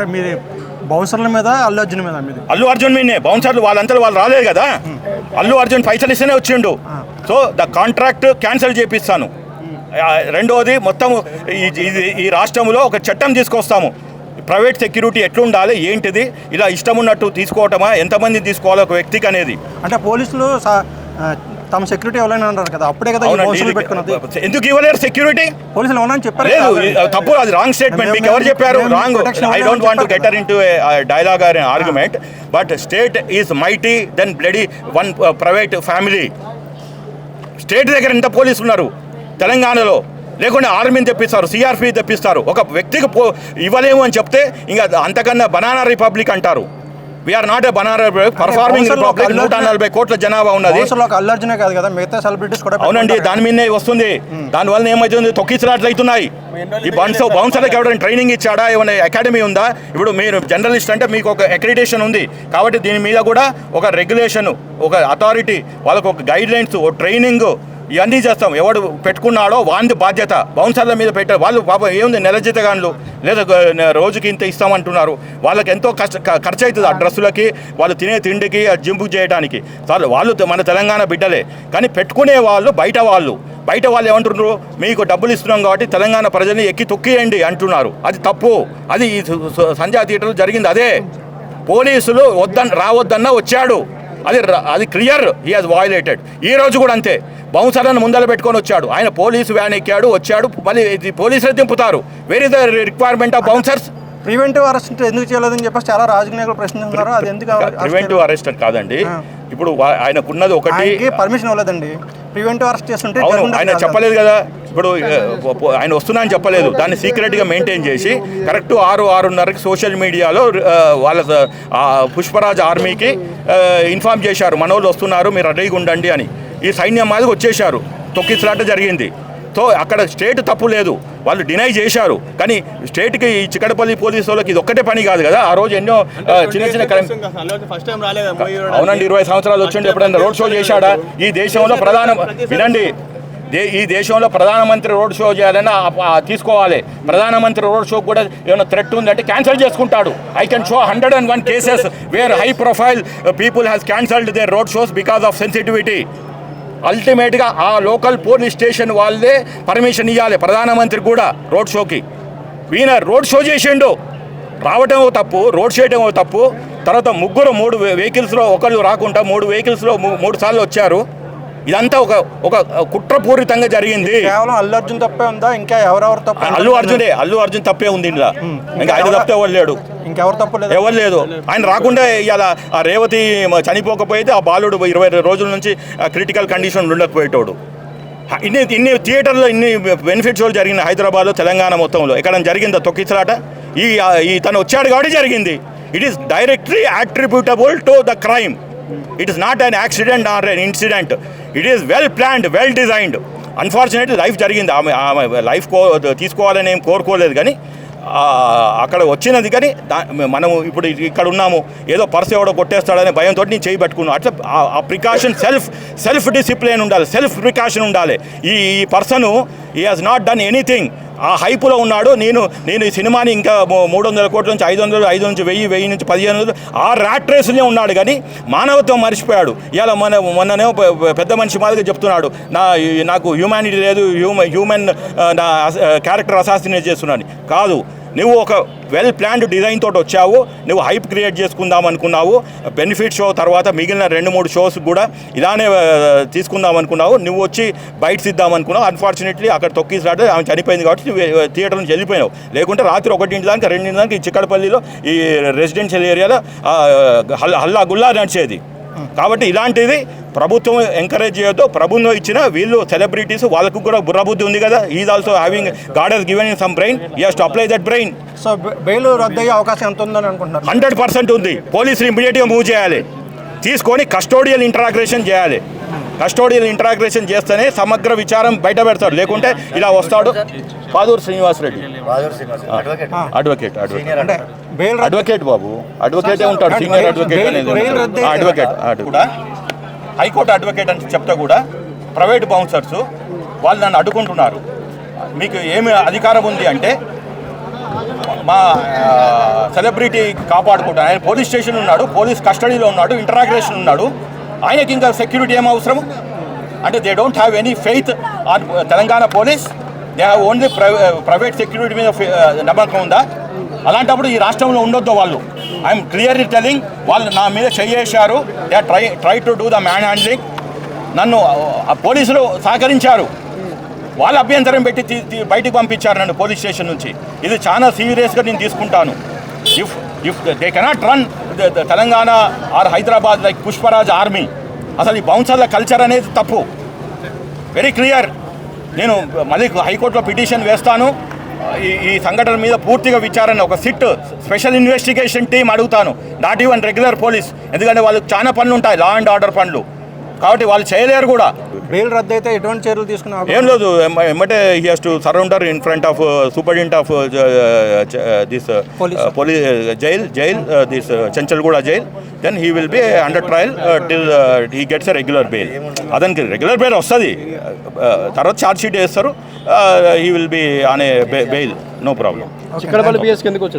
అంటే మీది బౌన్సర్ల మీద అల్లు అర్జున్ మీద మీది? అల్లు అర్జున్ మీనే బౌన్సర్లు వాళ్ళంతా వాళ్ళు రాలేదు కదా. అల్లు అర్జున్ పైసలు ఇస్తేనే వచ్చిండు. సో ద కాంట్రాక్ట్ క్యాన్సిల్ చేపిస్తాను. రెండోది మొత్తం ఈ- ఇది ఈ రాష్ట్రంలో ఒక చట్టం తీసుకొస్తాము. ప్రైవేట్ సెక్యూరిటీ ఎట్లుండాలి ఏంటిది ఇలా ఇష్టం ఉన్నట్టు తీసుకోవటమా ఎంతమంది తీసుకోవాలి ఒక వ్యక్తికి అనేది. అంటే పోలీసులు తమ సెక్యూరిటీ ఎవరైనా అన్నారు కదా అప్పుడే కదా ఈ పెట్టుకున్నది. ఎందుకు ఇవ్వలేరు సెక్యూరిటీ పోలీసులు అవునని చెప్పారు లేదు తప్పు అది రాంగ్ స్టేట్మెంట్ మీకు ఎవరు చెప్పారు? Wrong I don't want to get into dialogue or argument but state is mighty than bloody one private family state దగ్గర ఎంత పోలీసులు ఉన్నారు తెలంగాణలో. లేకుంటే ఆర్మీని తెప్పిస్తారు సిఆర్పి తెప్పిస్తారు. ఒక వ్యక్తికి పో ఇవ్వలేము అని చెప్తే ఇంకా అంతకన్నా బనానా రిపబ్లిక్ అంటారు. We're not a banana performing republic నూట అల్లర్జున్- నలభై కోట్ల జనాభా ఉన్నది. బౌన్సర్లో ఒక అల్లు అర్జునే కాదు కదా మిగతా సెలబ్రిటీస్ కూడా అవునండి దాని మీదనే వస్తుంది. దాని వల్ల ఏమవుతుంది తొక్కిసలాట్లు అవుతున్నాయి. ఈ బౌన్స్ బౌన్సర్లకు ఎవరైనా ట్రైనింగ్ ఇచ్చాడా? ఏమైనా అకాడమీ ఉందా? ఇప్పుడు మీరు జర్నలిస్ట్ అంటే మీకు ఒక అక్రిడేషన్ ఉంది. కాబట్టి దీని మీద కూడా ఒక రెగ్యులేషన్ ఒక అథారిటీ వాళ్ళకు ఒక గైడ్ లైన్స్ ఒక ట్రైనింగ్ ఇవన్నీ చేస్తాం. ఎవడు పెట్టుకున్నాడో వాంది బాధ్యత. బౌన్సర్ల మీద పెట్టారు వాళ్ళు పాపం ఏముంది నెల జీతగాన్లు? లేదా రోజుకి ఇంత ఇస్తామంటున్నారు. వాళ్ళకి ఎంతో కష్ట ఖర్చు అవుతుంది ఆ డ్రెస్సులకి వాళ్ళు తినే తిండికి జింపు చేయడానికి చాలు వాళ్ళు మన తెలంగాణ బిడ్డలే. కానీ పెట్టుకునే వాళ్ళు బయట వాళ్ళు. బయట వాళ్ళు ఏమంటున్నారు? మీకు డబ్బులు ఇస్తున్నాం కాబట్టి తెలంగాణ ప్రజల్ని ఎక్కి తొక్కియండి అంటున్నారు. అది తప్పు. అది ఈ సంధ్యా థియేటర్లో జరిగింది అదే. పోలీసులు వద్దన్న రావద్దన్న వచ్చాడు. అది అది క్లియర్. He has violated. ఈ రోజు కూడా అంతే. బౌన్సర్లను ముందర పెట్టుకొని వచ్చాడు. ఆయన పోలీసు వ్యాన్ ఎక్కాడు వచ్చాడు మళ్ళీ పోలీసులు దింపుతారు. Where is the requirement of bouncers preventive arrest ఎందుకు చేయలేదని చెప్పేసి చాలా రాజకీయ నాయకులు ప్రశ్నిస్తున్నారు. అది ఎందుకు ప్రివెంటివ్ అరెస్ట్ కాదండి. ఇప్పుడు ఆయనకున్నది ఒకటి. పర్మిషన్ ఇవ్వలేదండి. ప్రివెంటివ్ అరెస్ట్ చేస్తుంటే ఆయన. చెప్పలేదు కదా. ఇప్పుడు ఆయన వస్తున్నా అని చెప్పలేదు. దాన్ని సీక్రెట్గా మెయింటైన్ చేసి కరెక్ట్ ఆరు ఆరున్నరకి సోషల్ మీడియాలో వాళ్ళ పుష్పరాజ్ ఆర్మీకి ఇన్ఫార్మ్ చేశారు. మనోళ్ళు వస్తున్నారు మీరు రెడీగా ఉండండి అని. ఈ సైన్యం మాదిరి వచ్చేశారు. తొక్కిసలాట జరిగింది. సో అక్కడ స్టేట్ తప్పు లేదు. వాళ్ళు డినై చేశారు. కానీ స్టేట్కి ఈ చిక్కడపల్లి పోలీసు వాళ్ళకి ఇది ఒక్కటే పని కాదు కదా? ఆ రోజు ఎన్నో చిన్న చిన్న క్రైమ్ అవునండి ఇరవై సంవత్సరాలు వచ్చిండి ఎప్పుడైనా రోడ్ షో చేశాడా? ఈ దేశంలో ప్రధాన వినండి. దే- ఈ దేశంలో ప్రధానమంత్రి రోడ్ షో చేయాలని ఆ- ఆ తీసుకోవాలి. ప్రధానమంత్రి రోడ్ షో కూడా ఏమైనా థ్రెట్ ఉందంటే క్యాన్సిల్ చేసుకుంటాడు. I can show hundred and one cases where high profile people has cancelled their road shows because of sensitivity అల్టిమేట్గా ఆ లోకల్ పోలీస్ స్టేషన్ వాళ్ళే పర్మిషన్ ఇవ్వాలి ప్రధానమంత్రి కూడా రోడ్ షోకి. ఈయన రోడ్ షో చేసిండు. రావటం తప్పు రోడ్ చేయడం తప్పు. తర్వాత ముగ్గురు మూడు వెహికల్స్లో ఒకళ్ళు రాకుండా మూడు వెహికల్స్లో మూడు సార్లు వచ్చారు. ఇదంతా ఒక ఒక కుట్రపూరితంగా జరిగింది. కేవలం అల్లు అర్జున్ తప్పే ఉందా? ఇంకా ఎవరెవరు తప్పు అల్లు అర్జునే అల్లు అర్జున్ తప్పే ఉంది ఇంకా ఆయన ఎవరు లేడు. ఇంకెవరు తప్పు లేదు? ఎవరు లేదు. ఆయన రాకుండా ఇవాళ ఆ రేవతి చనిపోకపోయితే ఆ బాలుడు ఇరవై రోజుల నుంచి క్రిటికల్ కండిషన్ ఉండకపోయేటోడు. ఇన్ని ఇన్ని థియేటర్లో ఇన్ని బెనిఫిట్స్ జరిగిన హైదరాబాద్లో తెలంగాణ మొత్తంలో. ఎక్కడ జరిగిందా తొక్కిసలాట? ఈ ఈ తను వచ్చాడు కాబట్టి జరిగింది. It is directly attributable to the crime it is not an accident or an incident it is well planned well designed unfortunately life జరిగింది. ఆమె ఆమె లైఫ్ కో తీసుకోవాలని ఏం కోరుకోలేదు కానీ అక్కడ వచ్చినది కానీ దా మనము ఇప్పుడు ఇక్కడ ఉన్నాము. ఏదో పర్స్ ఎవడో కొట్టేస్తాడనే భయంతో నేను చేయి పట్టుకున్నాను అట్లా ఆ- ప్రికాషన్ సెల్ఫ్ సెల్ఫ్ డిసిప్లిన్ ఉండాలి. సెల్ఫ్ ప్రికాషన్ ఉండాలి. ఈ ఈ పర్సను ఈ హాజ్ నాట్ డన్ ఎనీథింగ్ ఆ హైపులో ఉన్నాడు. నేను నేను ఈ సినిమాని ఇంకా మూడు వందల కోట్ల నుంచి ఐదు వందలు ఐదు నుంచి వెయ్యి వెయ్యి నుంచి పదిహేను వందలు ఆ ర్యాట్ రేసులే ఉన్నాడు కానీ మానవత్వం మర్చిపోయాడు. ఇలా మన మొన్ననే పెద్ద మనిషి మాదిరిగా చెప్తున్నాడు. నా నాకు హ్యూమానిటీ లేదు హ్యూమన్ హ్యూమన్ నా క్యారెక్టర్ అసాసినేట్ చేస్తున్నాను కాదు. నువ్వు ఒక వెల్ ప్లాన్డ్ డిజైన్ తోటి వచ్చావు నువ్వు హైప్ క్రియేట్ చేసుకుందాం అనుకున్నావు బెనిఫిట్ షో తర్వాత మిగిలిన రెండు మూడు షోస్ కూడా ఇలానే తీసుకుందాం అనుకున్నావు నువ్వు వచ్చి బయట్స్ ఇద్దాం అనుకున్నావు. అన్ఫార్చునేట్లీ అక్కడ తొక్కిసాడు ఆమె చనిపోయింది కాబట్టి థియేటర్ నుంచి వెళ్ళిపోయావు లేకుంటే రాత్రి ఒకటింటి దానికి రెండింటి దానికి చిక్కడపల్లిలో ఈ రెసిడెన్షియల్ ఏరియాలో హల్- హల్లా గుల్లా నడిచేది. కాబట్టి ఇలాంటిది ప్రభుత్వం ఎంకరేజ్ చేయొద్దు. ప్రభుత్వం ఇచ్చిన వీళ్ళు సెలబ్రిటీస్ వాళ్ళకు కూడా బుర్రబుద్ధి ఉంది కదా. Is also having God he's given in some brain you to apply that brain so bail రద్దయ్యే అవకాశం ఎంత ఉందని అనుకుంటున్నారు? హండ్రెడ్ పర్సెంట్ ఉంది. పోలీసులు ఇమీడియట్గా మూవ్ చేయాలి. తీసుకొని కస్టోడియల్ ఇంటరాగ్రేషన్ చేయాలి. కస్టోడియల్ ఇంటరాగ్రేషన్ చేస్తేనే సమగ్ర విచారం బయట పెడతాడు. లేకుంటే ఇలా వస్తాడు. Paduru Srinivas Reddy advocate advocate advocate బాబు. అడ్వకేటే ఉంటాడు. సీనియర్ అడ్వకేట్ అనేది అడ్వకేట్ కూడా హైకోర్టు అడ్వకేట్ అని చెప్తే కూడా ప్రైవేట్ బౌన్సర్స్ వాళ్ళు నన్ను అడ్డుకుంటున్నారు. మీకు ఏమి అధికారం ఉంది అంటే మా సెలబ్రిటీ కాపాడుకుంటాను ఆయన పోలీస్ స్టేషన్ ఉన్నాడు పోలీస్ కస్టడీలో ఉన్నాడు ఇంటరాగ్రేషన్ ఉన్నాడు. ఆయనకి ఇంకా సెక్యూరిటీ ఏం అవసరం అంటే they don't have any faith on Telangana police they have only private security మీద uh, నమ్మకం ఉందా? అలాంటప్పుడు ఈ రాష్ట్రంలో ఉండొద్దు వాళ్ళు. ఐఎమ్ క్లియర్లీ టెలింగ్ వాళ్ళు నా మీద చేయేశారు. They try try to do the manhandling నన్ను ఆ పోలీసులు సహకరించారు. వాళ్ళ అభ్యంతరం పెట్టి బయటికి పంపించారు నన్ను పోలీస్ స్టేషన్ నుంచి. ఇది చాలా సీరియస్గా నేను తీసుకుంటాను. If if they cannot run Telangana or Hyderabad like Pushparaj army అసలు ఈ బౌన్సర్ల కల్చర్ అనేది తప్పు. వెరీ క్లియర్ నేను మళ్ళీ హైకోర్టులో పిటిషన్ వేస్తాను. ఈ ఈ సంఘటన మీద పూర్తిగా విచారణ. ఒక సిట్ స్పెషల్ ఇన్వెస్టిగేషన్ టీం అడుగుతాను. నాట్ ఈవెన్ రెగ్యులర్ పోలీస్ ఎందుకంటే వాళ్ళకి చాలా పనులు ఉంటాయి. లా అండ్ ఆర్డర్ పనులు. కాబట్టి వాళ్ళు చేయలేరు కూడా. బెయిల్ రద్దు అయితే ఎటువంటి చర్యలు తీసుకునే ఏం లేదు ఎమ్మ- ఎమ్మటే he has to surrender in front of superintendent of this. Police jail jail this Chanchalguda jail then he will be under trial till he gets a regular bail అతనికి రెగ్యులర్ బెయిల్ వస్తుంది. తర్వాత ఛార్జ్ షీట్ వేస్తారు. He will be on a bail no problem